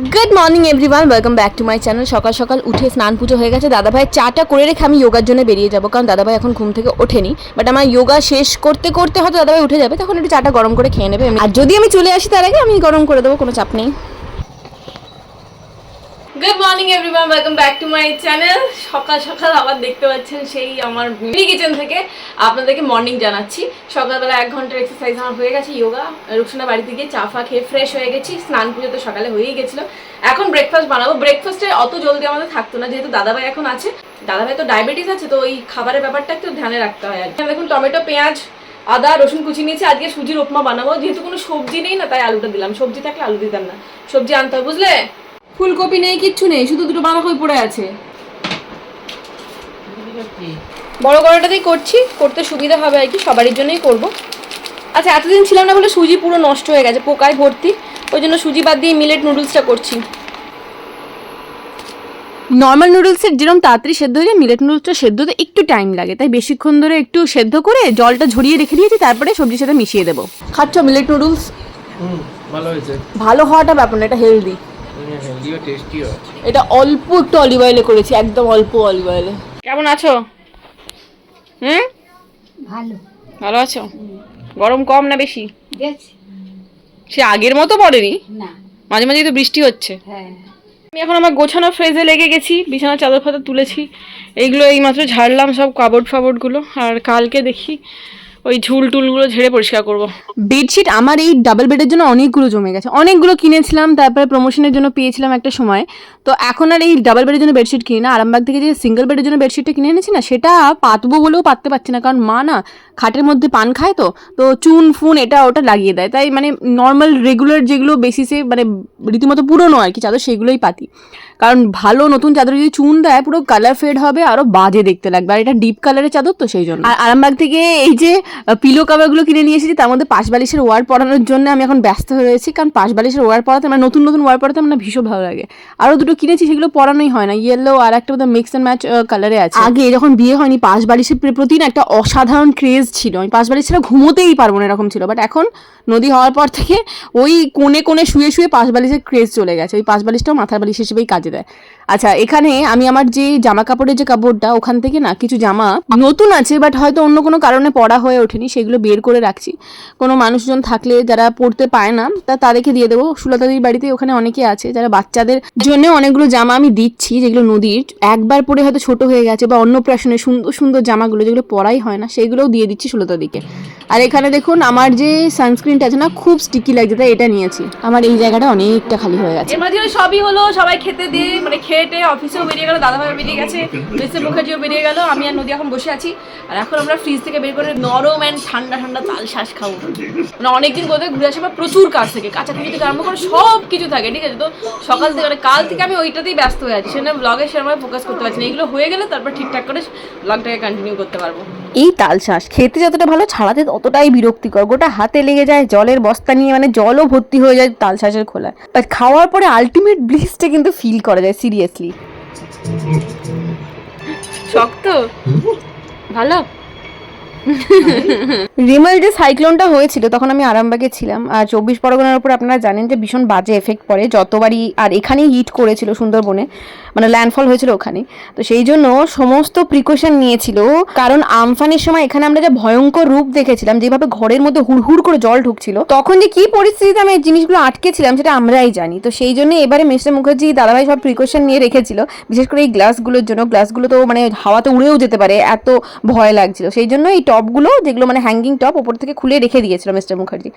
Good morning everyone welcome back to my channel সকাল সকাল উঠে স্নান পুজো হয়ে গেছে। দাদাভাই চাটা করে রেখে আমি যোগার জন্য বেরিয়ে যাব। কারণ দাদা ভাই এখন ঘুম থেকে ওঠেনি। বাট আমার যোগা শেষ করতে করতে হয়তো দাদাভাই উঠে যাবে। তখন একটু চাটা গরম করে খেয়ে নেবে। আর যদি আমি চলে আসি তার আগে আমি গরম করে দেবো, কোনো চাপ নেই। Good morning everyone welcome back to my channel সকাল সকাল আবার দেখতে পাচ্ছেন সেই আমার মিনি কিচেন থেকে আপনাদেরকে মর্নিং জানাচ্ছি। সকালবেলা এক ঘণ্টার এক্সারসাইজ আমার হয়ে গেছে যোগা রুকসানা বাড়িতে গিয়ে চা, ফা খেয়ে ফ্রেশ হয়ে গেছি। স্নান পুজো তো সকালে হয়েই গেছিল। এখন ব্রেকফাস্ট বানাবো। ব্রেকফাস্টে অত জলদি আমাদের থাকতো না, যেহেতু দাদাভাই এখন আছে। দাদাভাই তো ডায়াবেটিস আছে, তো ওই খাবারের ব্যাপারটা একটু ধ্যানে রাখতে হয় আর। দেখুন, টমেটো, পেঁয়াজ, আদা, রসুন কুচি নিয়েছি। আজকে সুজির উপমা বানাবো। যেহেতু কোনো সবজি নেই না, তাই আলুটা দিলাম। সবজি থাকলে আলু দিতাম না। সবজি আনতে হবে, বুঝলে? ফুলকপি নেই কিচ্ছু নেই শুধু দুটো বাঁধাকপি পড়ে আছে। বড় কড়াটাতেই করছি করতে সুবিধা হবে আর কি সবারই জন্যই করব। আচ্ছা এতদিন ছিলাম না বলে সুজি পুরো নষ্ট হয়ে গেছে পোকায় ভর্তি। ওই জন্য সুজি বাদ দিয়ে মিলেট নুডলসটা করছি। নর্মাল নুডলসের যেরকম তাড়াতাড়ি সেদ্ধ হয়ে যায় মিলেট নুডলসটা সেদ্ধ হতে একটু টাইম লাগে। তাই বেশিক্ষণ ধরে একটু সেদ্ধ করে জলটা ঝরিয়ে রেখে দিয়েছি তারপরে সবজির সাথে মিশিয়ে দেবো। খাচ্ছ মিলেট নুডলস? হুম ভালো হয়েছে। ভালো হওয়াটা ব্যাপার না এটা হেলদি হেলদিও টেস্টিও আছে। এটা অল্প একটু অলিভ অয়েলে করেছি একদম অল্প অলিভ অয়েলে কেমন আছো? হুম? ভালো। ভালো আছো? গরম কম না বেশি? সে আগের মতো পড়েনি? না। মাঝে মাঝে তো বৃষ্টি হচ্ছে। হ্যাঁ। আমি এখন আমার গোছানো ফ্রেজে লেগে গেছি বিছানা চাদর ফাদর তুলেছি। এইগুলো এইমাত্র ঝাড়লাম সব কাবড় ফাবড়গুলো আর কালকে দেখি ওই ঝুল টুলগুলো ঝেড়ে পরিষ্কার করব। বেডশিট আমার এই ডাবল বেডের জন্য অনেকগুলো জমে গেছে। অনেকগুলো কিনেছিলাম, তারপরে প্রমোশনের জন্য পেয়েছিলাম একটা সময়। তো এখন আর এই ডাবল বেডের জন্য বেডশিট কিনি না। আরামবাগ থেকে যে সিঙ্গেল বেডের জন্য বেডশিটটা কিনে এনেছি না, সেটা পাতবো বলেও পাততে পারছি না। কারণ মা না খাটের মধ্যে পান খায় তো তো চুন, ফুন এটা ওটা লাগিয়ে দেয়। তাই মানে নর্মাল রেগুলার যেগুলো বেসিসে মানে রীতিমতো পুরনো আর কি চাদর, সেগুলোই পাতি। কারণ ভালো নতুন চাদর যদি চুন দেয়, পুরো কালার ফেড হবে আরও বাজে দেখতে লাগবে। আর এটা ডিপ কালারের চাদর তো সেই জন্য। আর আরামবাগ থেকে এই যে পিলো কাভারগুলো কিনে নিয়ে এসেছি, তার মধ্যে পাশ বালিশের ওয়ার পরানোর জন্য আমি এখন ব্যস্ত হয়ে রয়েছি। কারণ পাশ বালিশের ওয়ার পড়াতে আমার নতুন নতুন ওয়ার পড়াতে আমার ভীষণ ভালো লাগে। আরও দুটো কিনেছি, সেগুলো পরানোই হয় না। ইয়েলো আর একটা বোধহয় মিক্স অ্যান্ড ম্যাচ কালারে আছে। আগে যখন বিয়ে হয়নি, পাশ বালিশের না একটা অসাধারণ ক্রেজ ছিল। আমি পাশ বালিশ ছাড়া ঘুমোতেই পারব না এরকম ছিল। বাট এখন নদী হওয়ার পর থেকে ওই কোণে কোণে শুয়ে শুয়ে পাশ বালিশের ক্রেজ চলে গেছে। ওই পাশ বালিশটাও মাথার বালিশ হিসেবেই কাজে দেয়। আচ্ছা এখানে আমি আমার যে জামা কাপড়ের যে কাপড়টা ওখান থেকে না কিছু জামা নতুন আছে বাট হয়তো অন্য কোনো কারণে পরা হয়ে ওঠেনি, সেগুলো বের করে রাখছি। কোনো মানুষজন থাকলে যারা পড়তে পায় না, তা তাদেরকে দিয়ে দেবো। সুলতাদির বাড়িতে ওখানে অনেকে আছে, যারা বাচ্চাদের জন্য অনেকগুলো জামা আমি দিচ্ছি, যেগুলো নদীর। একবার পরে হয়তো ছোট হয়ে গেছে বা অন্নপ্রাশনের সুন্দর সুন্দর জামাগুলো যেগুলো পরাই হয় না, সেগুলোও দিয়ে দিচ্ছি সুলতাদিকে আর এখানে দেখুন, আমার যে সানস্ক্রিনটা আছে না, খুব স্টিকি লাগছে, তাই এটা নিয়েছি। আমার এই জায়গাটা অনেকটা খালি হয়ে গেছে। এর সবই হলো, সবাই খেতে দিয়ে মানে খেটে অফিসেও বেরিয়ে গেল দাদাভাই বেরিয়ে গেছে মুখার্জিও বেরিয়ে গেল, আমি আর নদী এখন বসে আছি। আর এখন আমরা ফ্রিজ থেকে বের করে নরম অ্যান্ড ঠান্ডা ঠান্ডা তাল শ্বাস খাব। মানে অনেকদিন কোথায় ঘুরে আসে বা প্রচুর কাজ থেকে। কাছাকাছি থেকে আরম্ভ করে সব কিছু থাকে ঠিক আছে? তো সকাল থেকে মানে কাল থেকে আমি ওইটাতেই ব্যস্ত হয়ে আছি। সেটা ব্লগে সেরকম ফোকাস করতে পারছি না। এগুলো হয়ে গেলে তারপর ঠিকঠাক করে ব্লগটাকে কন্টিনিউ করতে পারব। এই তাল শ্বাস খেতে যতটা ভালো ছাড়াতে ততটাই বিরক্তিকর। গোটা হাতে লেগে যায় জলের বস্তা নিয়ে মানে জলও ভর্তি হয়ে যায় তাল শ্বাসের খোলা বাট খাওয়ার পরে আলটিমেট ব্লিসটা কিন্তু ফিল করা যায় সিরিয়াসলি শক্ত? ভালো? রিমাল যে সাইক্লোনটা হয়েছিল, তখন আমি আরামবাগে ছিলাম। আর চব্বিশ পরগনার উপর আপনারা জানেন যে ভীষণ বাজে এফেক্ট পড়ে। যতবারই আর এখানেই হিট করেছিল সুন্দরবনে। মানে ল্যান্ডফল হয়েছিল ওখানে। তো সেই জন্য সমস্ত প্রিকশন নিয়েছিল। কারণ আমফানের সময় এখানে আমরা যে ভয়ঙ্কর রূপ দেখেছিলাম, যেভাবে ঘরের মধ্যে হুড়হুড় করে জল ঢুকছিল, তখন যে কি পরিস্থিতিতে আমি এই জিনিসগুলো আটকেছিলাম সেটা আমরাই জানি। তো সেই জন্য এবারে মিস্টার মুখার্জি দাদাভাই সব প্রিকশন নিয়ে রেখেছিল। বিশেষ করে এই গ্লাসগুলোর জন্য। গ্লাসগুলো তো মানে হাওয়াতে উড়েও যেতে পারে, এত ভয় লাগছিল। সেই জন্য এই টপগুলো যেগুলো মানে হ্যাঙ্গিং টপ ওপর থেকে খুলে রেখে দিয়েছিল মিস্টার মুখার্জি।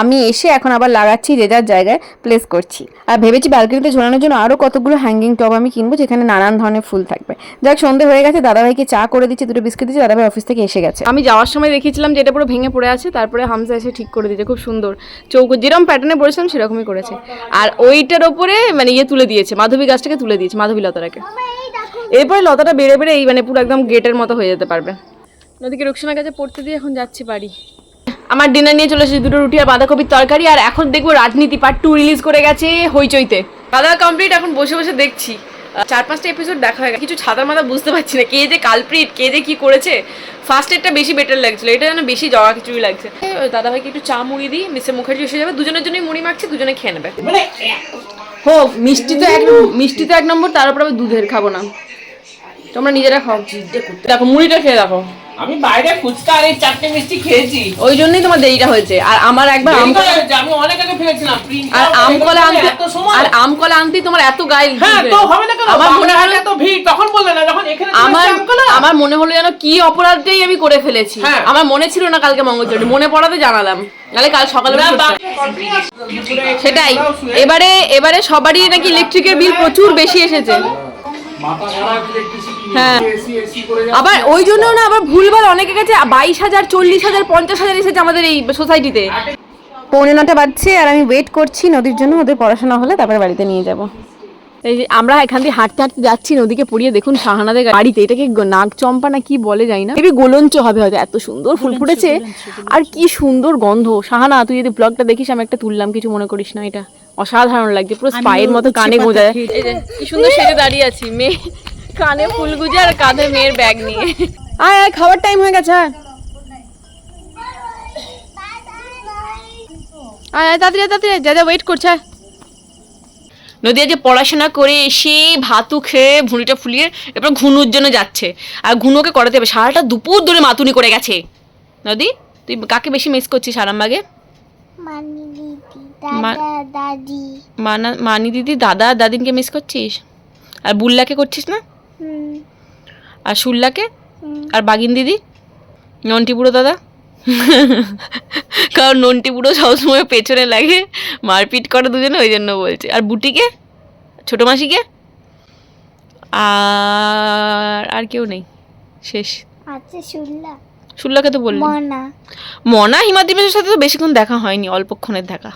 আমি এসে এখন আবার লাগাচ্ছি যে যার জায়গায় প্লেস করছি। আর ভেবেছি ব্যালকনিতে ঝোলানোর জন্য আরও কতগুলো হ্যাঙ্গিং টপ আমি কিনবো যেখানে নানান ধরনের ফুল থাকবে। যাক, সন্ধে হয়ে গেছে, দাদাভাইকে চা করে দিচ্ছি, দুটো বিস্কুট দিচ্ছি, দাদাভাই অফিস থেকে এসে গেছে। আমি যাওয়ার সময় দেখেছিলাম যে এটা পুরো ভেঙে পড়ে আছে, তারপরে হামসা এসে ঠিক করে দিয়েছে, খুব সুন্দর। চৌকো যেরকম প্যাটার্নে পড়েছিলাম সেরকমই করেছে। আর ওইটার ওপরে মানে ইয়ে তুলে দিয়েছে, মাধবী গাছটাকে তুলে দিয়েছে, মাধবী লতাটাকে। এরপরে লতাটা বেড়ে বেড়ে এই মানে পুরো একদম গেটের মতো হয়ে যেতে পারবে। নদীকে রুকসানার কাছে পড়তে দিয়ে এখন যাচ্ছি বাড়ি। আমার ডিনার নিয়ে চলে এসেছি, দুটো রুটি আর বাঁধাকপির তরকারি, আর এখন দেখব রাজনীতি পার্ট টু রিলিজ করে গেছে হইচইতে। দাদা কমপ্লিট এখন বসে বসে দেখছি। চার পাঁচটা এপিসোড দেখা হয়ে গেছে। কিছু ছাতার মাথা বুঝতে পারছি না কে যে কালপ্রিট কে যে কি করেছে। ফার্স্ট এডটা বেশি বেটার লাগছিল এটা যেন বেশি জগা খিচুড়ি লাগছে। দাদাভাইকে একটু চা মুড়ি দিই মিস্টার মুখার্জি এসে যাবে দুজনের জন্যই মুড়ি মাখছে দুজনে খেয়ে নেবে। হো মিষ্টি তো এক মিষ্টি তো এক নম্বর তার উপর আবার দুধের খাব না। তোমরা নিজেরা খাও। দেখো মুড়িটা খেয়ে দেখো। আমি বাইরে ফুচকা আর এই চারটে মিষ্টি খেয়েছি। ওই জন্যই তোমার দেরিটা হয়েছে। আর আমার একবার আম আমি অনেক আগে ফেলেছিলাম আর আম কলা আনতে আর আম কলা আনতেই তোমার এত গায়ে হ্যাঁ তো হবে না কেন? আমার মনে হলো এত ভিড় তখন বললে না যখন এখানে আমার। আমার মনে হলো যেন কি অপরাধটাই আমি করে ফেলেছি। হ্যাঁ। আমার মনে ছিল না কালকে মঙ্গলচন্ডী মনে পড়াতে জানালাম। নাহলে কাল সকালে। সেটাই। এবারে এবারে সবারই নাকি ইলেকট্রিকের বিল প্রচুর বেশি এসেছে। হ্যাঁ। আবার ওই জন্য না আবার ভুলভাল অনেকে গেছে বাইশ হাজার চল্লিশ হাজার পঞ্চাশ হাজার এসেছে আমাদের এই সোসাইটিতে। পৌনে নটা বাজছে আর আমি ওয়েট করছি নদীর জন্য ওদের পড়াশোনা হলে তারপরে বাড়িতে নিয়ে যাব। এই যে আমরা এখান দিয়ে হাঁটতে হাঁটতে যাচ্ছি নদীকে পড়িয়ে দেখুন শাহানাদের বাড়িতে। এটাকে নাগ চম্পা না কি বলে যাই না। এবি গোলঞ্চ হবে হয়তো এত সুন্দর ফুল ফুটেছে। আর কি সুন্দর গন্ধ। শাহানা তুই যদি ব্লগটা দেখিস আমি একটা তুললাম কিছু মনে করিস না এটা। অসাধারণ লাগছে পুরো স্পাইয়ের মতো কানে গোজা। যায় কি সুন্দর সেজে দাঁড়িয়ে আছি মেয়ে। কানে ফুল গুজে আর কাঁধে মেয়ের ব্যাগ নিয়ে। আয় আয় খাবার টাইম হয়ে গেছে আয়। আয় তাড়াতাড়ি তাড়াতাড়ি যা যা ওয়েট করছে। নদিয়া যে পড়াশোনা করে এসে ভাতু খেয়ে ভুঁড়িটা ফুলিয়ে এরপর ঘুনুর জন্য যাচ্ছে। আর ঘুনুকে করাতে হবে। সারাটা দুপুর ধরে মাতুনি করে গেছে। নদী তুই কাকে বেশি মিস করছিস আরামবাগে? মানি দিদি মানা মানি দিদি দাদা আর দাদিনকে মিস করছিস? আর বুল্লাকে করছিস না? আর শুল্লাকে হুম। আর বাগিন দিদি? নন্টি বুড়ো দাদা? কারণ নন্টি বুড়ো সবসময় পেছনে লাগে মারপিট করে দুজনে ওই জন্য বলছে। আর বুটিকে? ছোটো মাসিকে? আর আর কেউ নেই। শেষ। শুল্লাকে তো বললি। মনা। মনা হিমাদ্রিমের সাথে তো বেশিক্ষণ দেখা হয়নি অল্পক্ষণের দেখা।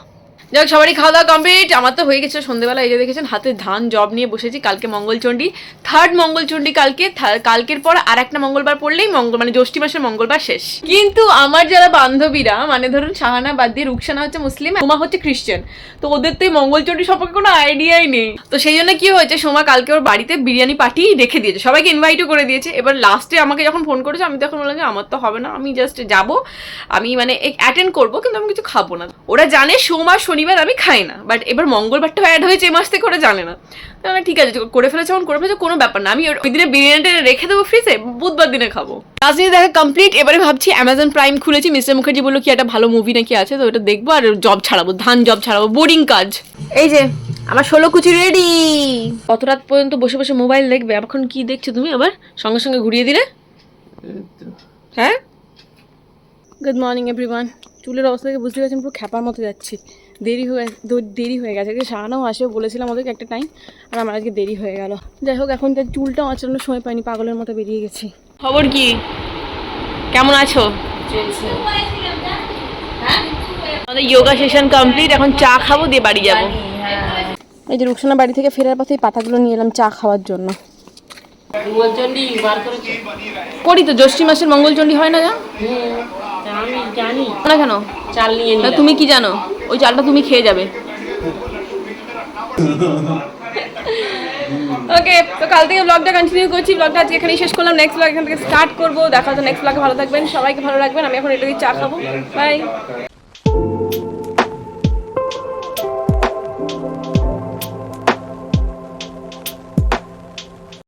যাক, সবারই খাওয়া দাওয়া কমপ্লিট আমার তো হয়ে গেছে সন্ধ্যেবেলা এই যে দেখেছেন, হাতে ধান, জব নিয়ে বসেছি, কালকে মঙ্গলচণ্ডী। থার্ড মঙ্গলচণ্ডী কালকে কালকের পর আর একটা মঙ্গলবার পড়লেই মঙ্গল মানে জ্যৈষ্ঠী মাসের মঙ্গলবার শেষ। কিন্তু আমার যারা বান্ধবীরা মানে ধরুন শাহানা বাদ দিয়ে রুকসানা হচ্ছে মুসলিম, সোমা হচ্ছে খ্রিস্টান তো ওদের তো এই মঙ্গলচণ্ডী সম্পর্কে কোনো আইডিয়াই নেই। তো সেই জন্য কি হয়েছে, সোমা কালকে ওর বাড়িতে বিরিয়ানি পাঠিয়ে রেখে দিয়েছে। সবাইকে ইনভাইটও করে দিয়েছে। এবার লাস্টে আমাকে যখন ফোন করেছে, আমি তখন বললাম যে, আমার তো হবে না, আমি জাস্ট যাব। আমি মানে অ্যাটেন্ড করব, কিন্তু আমি কিছু খাব না। ওরা জানে সোমবার শনিবার আমি খাই না বাট এবার মঙ্গলবারটা অ্যাড হয়েছে এই মাস থেকে ওরা জানে না। তো আমি, ঠিক আছে করে ফেলেছে যখন করে ফেলেছে কোনো ব্যাপার না। আমি ওই দিনে বিরিয়ানিটা রেখে দেবো ফ্রিজে বুধবার দিনে খাব। রাজনীতি দেখা কমপ্লিট এবারে ভাবছি অ্যামাজন প্রাইম খুলেছি মিস্টার মুখার্জি বলল কি একটা ভালো মুভি নাকি আছে তো ওটা দেখব আর জব ছাড়াবো ধান জব ছাড়াবো বোরিং কাজ। এই যে আমার ষোলো কুচি রেডি কত রাত পর্যন্ত বসে বসে মোবাইল দেখবে? এখন কি দেখছ তুমি আবার? সঙ্গে সঙ্গে ঘুরিয়ে দিলে? হ্যাঁ? গুড মর্নিং এভরিওয়ান চুলের অবস্থা থেকে বুঝতে পারছেন পুরো খ্যাপার মতো যাচ্ছি। দেরি হয়ে দেরি হয়ে গেছে। আজকে শাহানাও আসেও বলেছিলাম ওদেরকে একটা টাইম আর আমার আজকে দেরি হয়ে গেল। যাই হোক এখন তার চুলটাও আচরণের সময় পাইনি পাগলের মতো বেরিয়ে গেছি। খবর কি? কেমন আছো? আমাদের যোগা সেশন কমপ্লিট এখন চা খাব দিয়ে বাড়ি যাব। এই যে রুকসানা বাড়ি থেকে ফেরার পথে এই পাতাগুলো নিয়ে এলাম চা খাওয়ার জন্য। করি তো জ্যৈষ্ঠী মাসের মঙ্গলচণ্ডী হয় না জানি। না কেন? চাল নিয়ে তুমি কি জানো? ওই চালটা তুমি খেয়ে যাবে। ওকে, তো কাল থেকে ব্লগটা কন্টিনিউ করছি। ব্লগটা আজকে এখানেই শেষ করলাম। নেক্সট ব্লগ এখান থেকে স্টার্ট করব। দেখা হচ্ছে নেক্সট ব্লগে ভালো থাকবেন, সবাইকে ভালো রাখবেন। আমি এখন এটা দিয়ে চা খাব। বাই